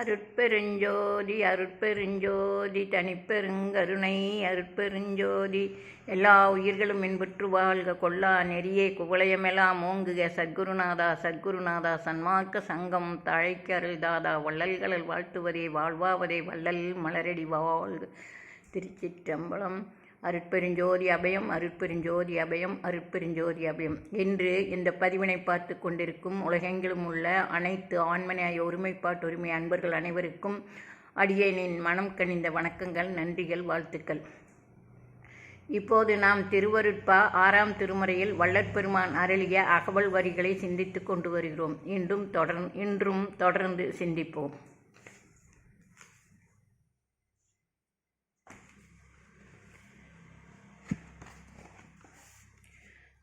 அருட்பெருஞ்சோதி அருட்பெருஞ்சோதி தனிப்பெருங்கருணை அருட்பெருஞ்சோதி. எல்லா உயிர்களும் இன்புற்று வாழ்க. கொல்லா நெறியே குவளையமெல்லாம் ஓங்குக. சத்குருநாதா சத்குருநாதா சன்மார்க்க சங்கம் தழைக்க அருள்தாதா வள்ளல்களல் வாழ்த்துவதே வாழ்வாவதே வள்ளல் மலரடி வாழ்க. திருச்சிற்றம்பலம். அருட்பெருஞ்சோதி அபயம் அருட்பெருஞ்சோதி அபயம் அருட்பெருஞ்சோதி அபயம். என்று இந்த பதிவினை பார்த்து கொண்டிருக்கும் உலகெங்கிலும் உள்ள அனைத்து ஆண்மனையாய ஒருமைப்பாட்டு உரிமை அன்பர்கள் அனைவருக்கும் அடியேனின் மனம் கனிந்த வணக்கங்கள் நன்றிகள் வாழ்த்துக்கள். இப்போது நாம் திருவருட்பா ஆறாம் திருமுறையில் வள்ளற்பெருமான் அருளிய அகவல் வரிகளை சிந்தித்து கொண்டு வருகிறோம். இன்றும் தொடர் இன்றும் தொடர்ந்து சிந்திப்போம்.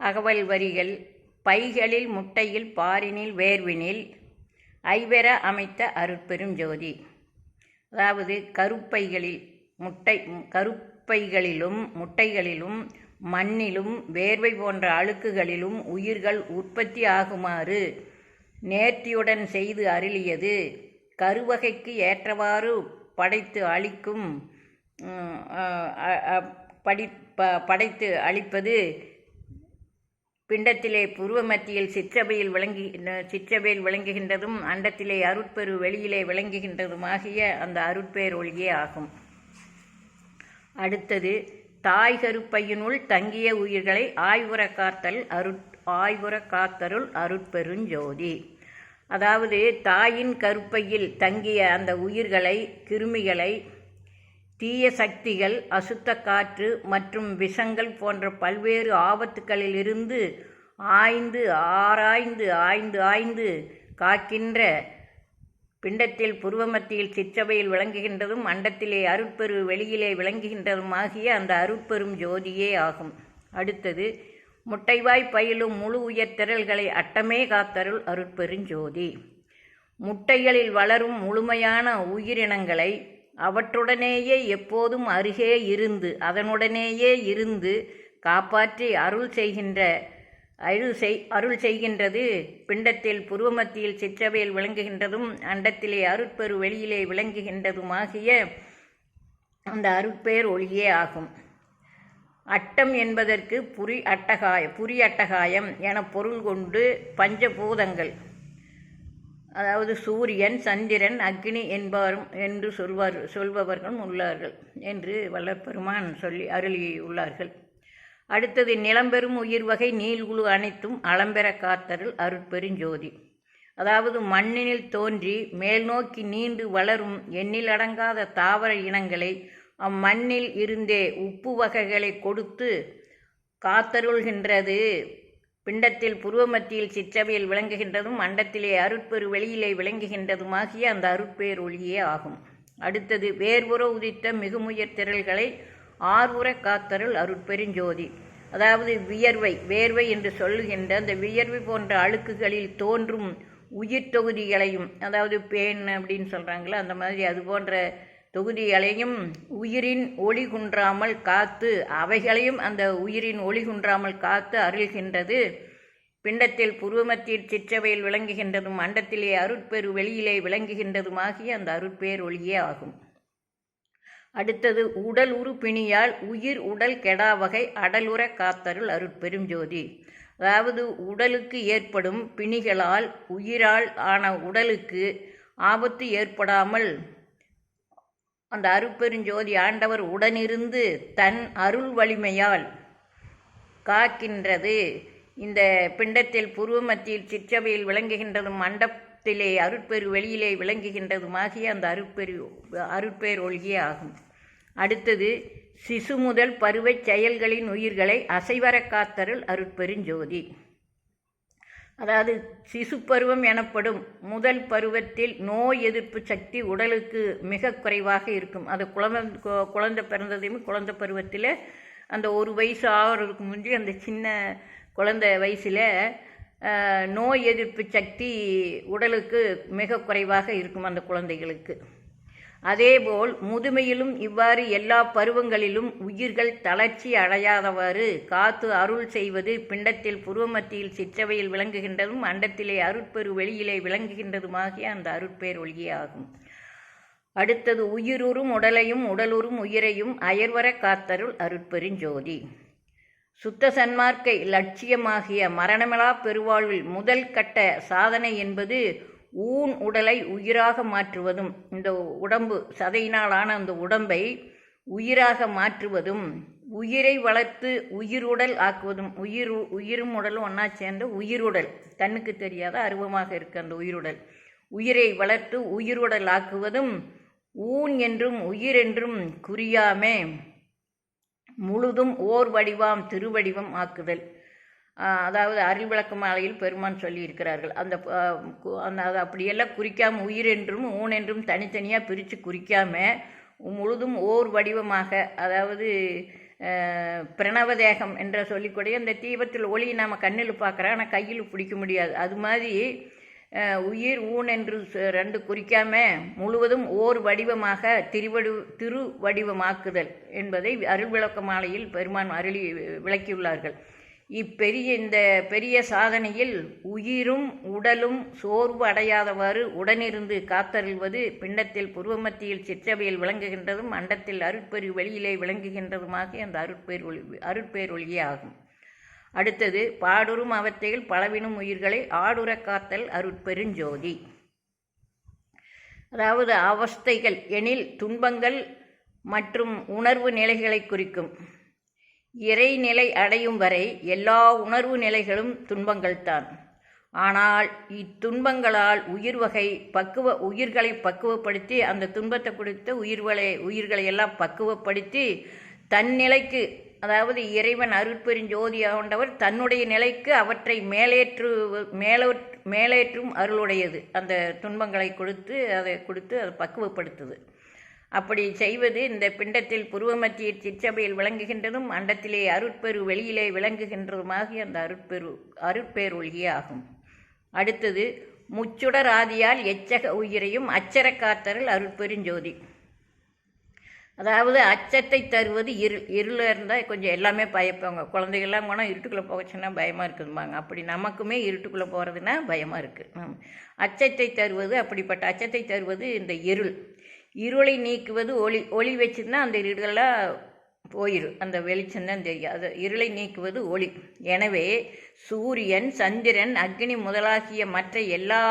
அகவல் வரிகள் பைகளில் முட்டையில் பாரினில் வேர்வினில் ஐவெற அமைத்த அருட்பெரும் ஜோதி. அதாவது கருப்பைகளில் முட்டை கருப்பைகளிலும் முட்டைகளிலும் மண்ணிலும் வேர்வை போன்ற அழுக்குகளிலும் உயிர்கள் உற்பத்தி ஆகுமாறு நேர்த்தியுடன் செய்து அருளியது. கருவகைக்கு ஏற்றவாறு படைத்து அளிக்கும் படி ப படைத்து அளிப்பது பிண்டத்திலே பூர்வ மத்தியில் சிற்றபையில் விளங்கி சிற்றபையில் விளங்குகின்றதும் அண்டத்திலே அருட்பெரு வெளியிலே விளங்குகின்றதுமாகிய அந்த அருட்பேர் ஒளியே ஆகும். அடுத்தது தாய் கருப்பையினுள் தங்கிய உயிர்களை ஆய்வுற காத்தல் அருட் ஆய்வுற காத்தருள் அருட்பெருஞ்சோதி அதாவது தாயின் கருப்பையில் தங்கிய அந்த உயிர்களை கிருமிகளை தீய சக்திகள் அசுத்த காற்று மற்றும் விஷங்கள் போன்ற பல்வேறு ஆபத்துக்களிலிருந்து ஆய்ந்து ஆராய்ந்து ஆய்ந்து ஆய்ந்து காக்கின்ற பிண்டத்தில் புருவமத்தியில் சிற்றவையில் விளங்குகின்றதும் அண்டத்திலே அருட்பெரு வெளியிலே விளங்குகின்றதும் ஆகிய அந்த அருட்பெரும் ஜோதியே ஆகும். அடுத்தது முட்டைவாய் பயிலும் முழு உயர் திரள்களை அட்டமே காத்தருள் அருட்பெருஞ்சோதி முட்டைகளில் வளரும் முழுமையான உயிரினங்களை அவற்றுடனேயே எப்போதும் அருகே இருந்து அதனுடனேயே இருந்து காப்பாற்றி அருள் செய்கின்ற அருள் செய் அருள் செய்கின்றது. பிண்டத்தில் புருவமத்தியில் சிற்றவையில் விளங்குகின்றதும் அண்டத்திலே அருட்பெரு வெளியிலே விளங்குகின்றதுமாகிய அந்த அருட்பேர் ஒளியே ஆகும். அட்டம் என்பதற்கு புரி அட்டகாய புரி அட்டகாயம் என பொருள் கொண்டு பஞ்சபூதங்கள் அதாவது சூரியன் சந்திரன் அக்னி என்பாரும் என்று சொல்வார் சொல்பவர்களும் உள்ளார்கள் என்று வல்லப்பெருமான் சொல்லி அருளியுள்ளார்கள். அடுத்தது நிலம்பெறும் உயிர் வகை நீள்குழு அனைத்தும் அளம்பெற காத்தருள் அருட்பெருஞ்சோதி அதாவது மண்ணினில் தோன்றி மேல் நோக்கி நீண்டு வளரும் எண்ணிலடங்காத தாவர இனங்களை அம்மண்ணில் இருந்தே உப்பு வகைகளை கொடுத்து காத்தருள்கின்றது. பிண்டத்தில் புருவமத்தியில் சிற்றவையில் விளங்குகின்றதும் அண்டத்திலே அருட்பெரு வெளியிலே விளங்குகின்றதுமாகிய அந்த அருட்பேர் ஒளியே ஆகும். அடுத்தது வேர்புற உதித்த மிகுமுயர் திரள்களை ஆர்வுற காத்தருள் அருட்பெருஞ்சோதி. அதாவது வியர்வை வேர்வை என்று சொல்லுகின்ற அந்த வியர்வை போன்ற அழுக்குகளில் தோன்றும் உயிர் தொகுதிகளையும் அதாவது பேன் அப்படின்னு சொல்கிறாங்களோ அந்த மாதிரி அது போன்ற தொகுதிகளையும் உயிரின் ஒளி குன்றாமல் காத்து அவைகளையும் அந்த உயிரின் ஒளி குன்றாமல் காத்து அருள்கின்றது. பிண்டத்தில் புருவமத்தில் சிற்றவையில் விளங்குகின்றதும் அண்டத்திலே அருட்பெரு வெளியிலே விளங்குகின்றதுமாகிய அந்த அருட்பேர் ஒளியே ஆகும். அடுத்தது உடல் உரு பிணியால் உயிர் உடல் கெடாவகை அடலுற காத்தருள் அருட்பெருஞ்சோதி அதாவது உடலுக்கு ஏற்படும் பிணிகளால் உயிரால் ஆன உடலுக்கு ஆபத்து ஏற்படாமல் அந்த அருப்பெருஞ்சோதி ஆண்டவர் உடனிருந்து தன் அருள் வலிமையால் காக்கின்றது. இந்த பிண்டத்தில் புருவமத்தியில் சிற்றவையில் விளங்குகின்றதும் மண்டபத்திலே அருட்பெரு வெளியிலே விளங்குகின்றதுமாகிய அந்த அருட்பெரு அருட்பேர் ஒழுகியே ஆகும். அடுத்தது சிசு முதல் பருவச் செயல்களின் உயிர்களை அசைவர காத்தருள் அருட்பெருஞ்சோதி. அதாவது சிசு பருவம் எனப்படும் முதல் பருவத்தில் நோய் எதிர்ப்பு சக்தி உடலுக்கு மிக குறைவாக இருக்கும். அது குழந்தை குழந்தை பிறந்ததையுமே குழந்தை பருவத்தில் அந்த ஒரு வயசு ஆகிறதுக்கு முந்தி அந்த சின்ன குழந்தை வயசில் நோய் எதிர்ப்பு சக்தி உடலுக்கு மிக குறைவாக இருக்கும் அந்த குழந்தைகளுக்கு. அதேபோல் முதுமையிலும் இவ்வாறு எல்லா பருவங்களிலும் உயிர்கள் தளர்ச்சி அடையாதவாறு காத்து அருள் செய்வது பிண்டத்தில் புருவமத்தியில் சிற்றவையில் விளங்குகின்றதும் அண்டத்திலே அருட்பெரு வெளியிலே விளங்குகின்றதுமாகிய அந்த அருட்பேர் ஒளியே ஆகும். அடுத்தது உயிருறும் உடலையும் உடலுறும் உயிரையும் அயர்வர காத்தருள் அருட்பெருஞ்சோதி சுத்த சன்மார்க்கை லட்சியமாகிய மரணமிலா பெருவாழ்வில் முதல் கட்ட சாதனை என்பது ஊன் உடலை உயிராக மாற்றுவதும் இந்த உடம்பு சதையினாலான அந்த உடம்பை உயிராக மாற்றுவதும் உயிரை வளர்த்து உயிருடல் ஆக்குவதும் உயிர் உயிரும் உடலும் ஒன்றா சேர்ந்த உயிருடல் கண்ணுக்கு தெரியாத அருவமாக இருக்கு அந்த உயிருடல். உயிரை வளர்த்து உயிருடல் ஆக்குவதும் ஊன் என்றும் உயிர் என்றும் குறியாமே முழுதும் ஓர் வடிவாம் திருவடிவம் ஆக்குதல். அதாவது அருள் மாலையில் பெருமான் சொல்லியிருக்கிறார்கள். அந்த கு- அந்த அதை அப்படியெல்லாம் குறிக்காம உயிர் என்றும் ஊன் என்றும் தனித்தனியாக பிரித்து குறிக்காம முழுதும் ஓர் வடிவமாக அதாவது பிரணவதேகம் என்ற சொல்லிக்கூடிய அந்த தீபத்தில் ஒளி நாம் கண்ணில் பார்க்குறோம் ஆனால் கையில் பிடிக்க முடியாது. அது மாதிரி உயிர் ஊன் என்று ச- ரெண்டு குறிக்காம முழுவதும் ஓர் வடிவமாக திருவடி திருவடிவமாக்குதல் என்பதை அருள் விளக்க மாலையில் பெருமான் அருளி விளக்கியுள்ளார்கள். இப்பெரிய இந்த பெரிய சாதனையில் உயிரும் உடலும் சோர்வு அடையாதவாறு உடனிருந்து காத்தருள்வது பிண்டத்தில் புருவமத்தியில் சிற்றவையில் விளங்குகின்றதும் அண்டத்தில் அருட்பெரு வெளியிலே விளங்குகின்றதுமாக அந்த அருட்பேரொழி அருட்பேரொழியே ஆகும். அடுத்தது பாடுறும் அவத்தையில் பலவினும் உயிர்களை ஆடுற காத்தல் அருட்பெருஞ்சோதி. அதாவது அவஸ்தைகள் எனில் துன்பங்கள் மற்றும் உணர்வு நிலைகளை குறிக்கும். இறைநிலை அடையும் வரை எல்லா உணர்வு நிலைகளும் துன்பங்கள்தான். ஆனால் இத்துன்பங்களால் உயிர் வகை பக்குவ உயிர்களை பக்குவப்படுத்தி அந்த துன்பத்தை கொடுத்த உயிர்களை உயிர்களை எல்லாம் பக்குவப்படுத்தி தன் நிலைக்கு அதாவது இறைவன் அருட்பெருஞ்சோதி ஆண்டவர் தன்னுடைய நிலைக்கு அவற்றை மேலேற்று மேலோ மேலேற்றும் அருளுடையது. அந்த துன்பங்களை கொடுத்து அதை கொடுத்து அதை பக்குவப்படுத்துது. அப்படி செய்வது இந்த பிண்டத்தில் புருவமத்திய சிற்றபையில் விளங்குகின்றதும் அண்டத்திலே அருட்பெரு வெளியிலே விளங்குகின்றதுமாகிய அந்த அருட்பெரு அருட்பேரொழியே ஆகும். அடுத்தது முச்சுடராதியால் எச்சக உயிரையும் அச்சர காத்தரல் அருட்பெருஞ்சோதி அதாவது அச்சத்தை தருவது இருள் இருளாக இருந்தால் கொஞ்சம் எல்லாமே பயப்பாங்க குழந்தைகள்லாம் கூட இருட்டுக்குள்ளே போகச்சுன்னா பயமாக இருக்குதும்பாங்க அப்படி நமக்குமே இருட்டுக்குள்ளே போகிறதுனா பயமாக இருக்குது அச்சத்தை தருவது அப்படிப்பட்ட அச்சத்தை தருவது இந்த இருள். இருளை நீக்குவது ஒளி ஒளி வச்சுருந்தா அந்த இருளெல்லாம் போயிடும் அந்த வெளிச்சம் தான் தெரியும். அது இருளை நீக்குவது ஒளி. எனவே சூரியன் சந்திரன் அக்னி முதலாகிய மற்ற எல்லா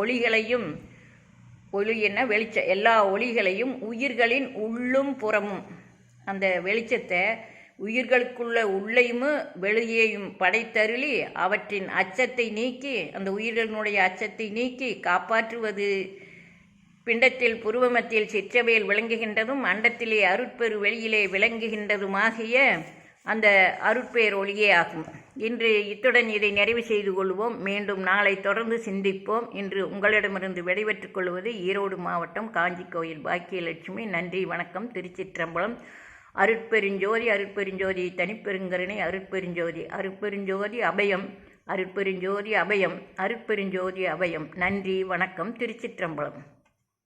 ஒளிகளையும் ஒளி என்ன வெளிச்சம் எல்லா ஒளிகளையும் உயிர்களின் உள்ளும் புறமும் அந்த வெளிச்சத்தை உயிர்களுக்குள்ள உள்ளையும் வெளியேயும் படைத்தருளி அவற்றின் அச்சத்தை நீக்கி அந்த உயிர்களினுடைய அச்சத்தை நீக்கி காப்பாற்றுவது பிண்டத்தில் புருவமத்தில் சிற்றவையில் விளங்குகின்றதும் அண்டத்திலே அருட்பெரு வெளியிலே விளங்குகின்றதுமாகிய அந்த அருட்பேர் ஒளியே ஆகும். இன்று இத்துடன் இதை நிறைவு செய்து கொள்வோம். மீண்டும் நாளை தொடர்ந்து சிந்திப்போம். இன்று உங்களிடமிருந்து விடைபெற்றுக் கொள்வது ஈரோடு மாவட்டம் காஞ்சி கோயில் பாக்கியலட்சுமி. நன்றி வணக்கம். திருச்சிற்றம்பலம். அருட்பெருஞ்சோதி அருட்பெருஞ்சோதி தனிப்பெருங்கருணை அருட்பெருஞ்சோதி அருட்பெருஞ்சோதி அபயம் அருட்பெருஞ்சோதி அபயம் அருட்பெருஞ்சோதி அபயம். நன்றி வணக்கம். திருச்சிற்றம்பலம்.